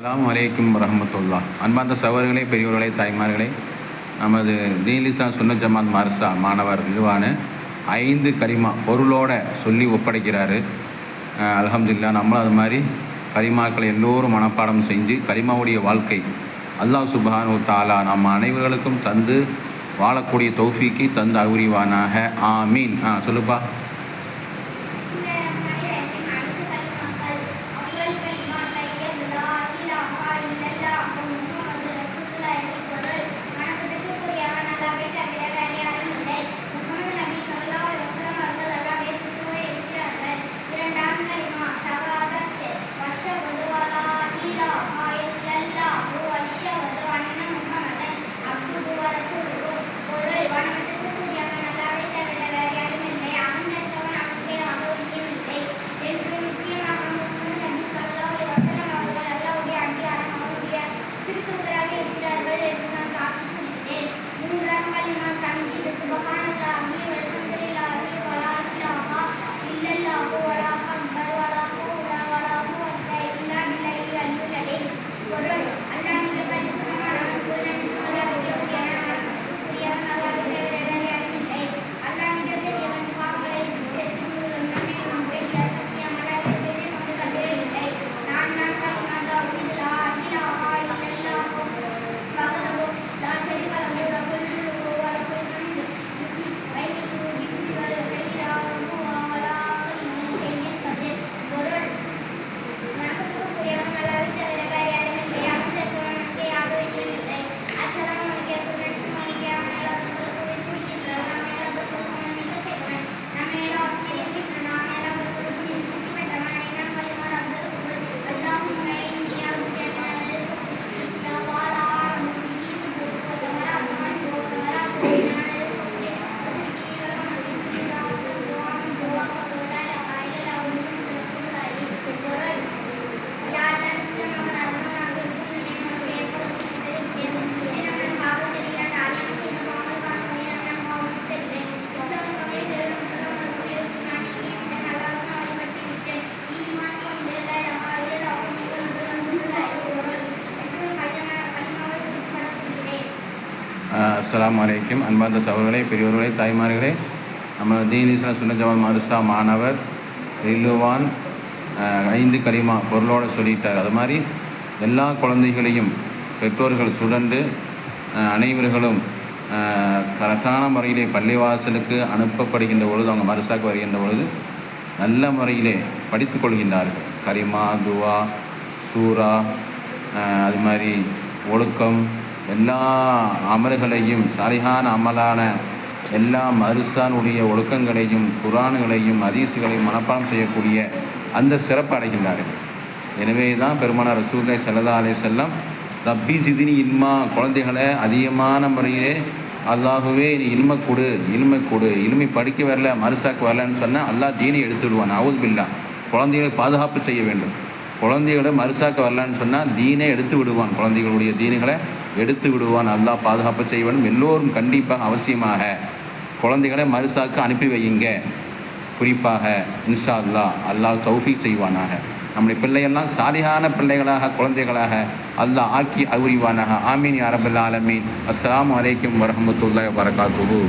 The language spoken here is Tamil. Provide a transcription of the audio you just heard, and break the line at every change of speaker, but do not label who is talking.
அலாம் வலைக்கும் ரஹமத்துல்லா அன்பார்ந்த சகோதரர்களே பெரியவர்களே தாய்மார்களே நமது தீலிசா சுன்ன ஜமாத் மார்சா மாணவர் இதுவான ஐந்து கரிமா பொருளோட சொல்லி ஒப்படைக்கிறாரு. அலமதுல்லா நம்மளும் அது மாதிரி கரிமாக்களை எல்லோரும் மனப்பாடம் செஞ்சு கரிமாவுடைய வாழ்க்கை அல்லாஹ் சுபானு தாலா நம்ம அனைவர்களுக்கும் தந்து வாழக்கூடிய தௌஃபீக்கை தந்து ஆ ஆமீன். ஆ சொல்லுப்பா.
Yes.
அஸ்லாம் அஸ்ஸலாமு அன்பார்ந்த சகோதரர்களே பெரியவர்களே தாய்மார்களே நம்ம தீனிஸ்ல சுன்ன மருசா மாணவர் ரில்லுவான் ஐந்து கலிமா பொருளோடு சொல்லிட்டார். அது மாதிரி எல்லா குழந்தைகளையும் பெற்றோர்கள் சுடண்டு அனைவர்களும் கரெக்டான முறையிலே பள்ளிவாசலுக்கு அனுப்பப்படுகின்ற பொழுது அவங்க மருசாக்கு வருகின்ற பொழுது நல்ல முறையிலே படித்து கொள்கின்றார்கள். கரிமா துவா சூரா அது மாதிரி ஒழுக்கம் எல்லா அமல்களையும் சரிகான அமலான எல்லா மருசானுடைய ஒழுக்கங்களையும் குரான்களையும் அதிசுகளையும் மனப்பாடம் செய்யக்கூடிய அந்த சிறப்பு அடைகின்றார்கள். எனவே தான் பெருமானார் ரசூலை செல்லதா அலே செல்லம் ரப்பி சிதினி இல்மா குழந்தைகளை அதிகமான முறையிலே அல்லாகவே நீ இல்மை கொடு இல்மை கொடு இனிமை படிக்க வரல மருசாக்கு வரலன்னு சொன்னால் அல்லா தீனி எடுத்து விடுவான் அவுது பில்லா குழந்தைகளை பாதுகாப்பு செய்ய வேண்டும். குழந்தைகளை மருசாக்க வரலான்னு சொன்னால் தீனே எடுத்து விடுவான் குழந்தைகளுடைய தீனுகளை எடுத்து விடுவான். அல்லாஹ் பாதுகாப்பு செய்வனும் எல்லோரும் கண்டிப்பாக அவசியமாக குழந்தைகளை மருசாக்கு அனுப்பி வையுங்க. குறிப்பாக இன்ஷா அல்லா அல்லாஹ் தௌஃபீக் செய்வானாக. நம்முடைய பிள்ளையெல்லாம் சாலிகான பிள்ளைகளாக குழந்தைகளாக அல்லாஹ் ஆக்கி அவுரிவானாக ஆமீன் அரபுல் ஆலமீன். அஸ்லாம் அலைக்கும் வரஹ்மத்துல்லாஹி வரகாத்துஹு